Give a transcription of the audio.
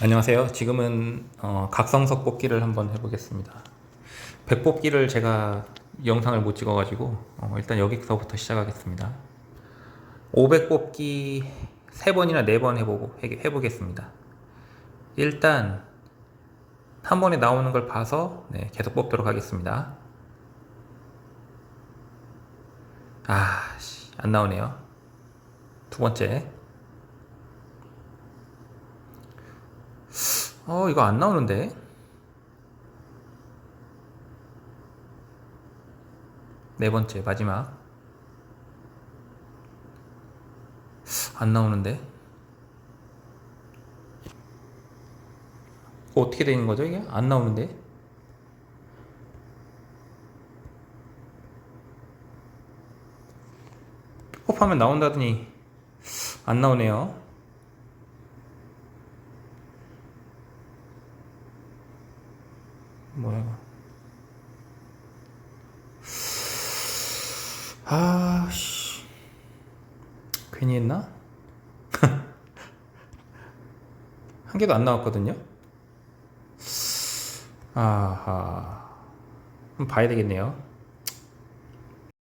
안녕하세요. 지금은 어, 각성석 뽑기를 한번 해보겠습니다. 백 뽑기를 제가 영상을 못 찍어가지고 어, 일단 여기서부터 시작하겠습니다. 500 뽑기 3번이나 4번 해보고 해, 해보겠습니다. 일단 한 번에 나오는 걸 봐서 네, 계속 뽑도록 하겠습니다. 아, 씨, 안 나오네요. 두 번째. 어, 이거 안 나오는데? 네 번째, 마지막. 안 나오는데? 이거 어떻게 되는 거죠, 이게? 안 나오는데? 픽업하면 나온다더니 안 나오네요. 뭐야. 이거 아씨. 괜히 했나? 한 개도 안 나왔거든요? 아하. 한번 봐야 되겠네요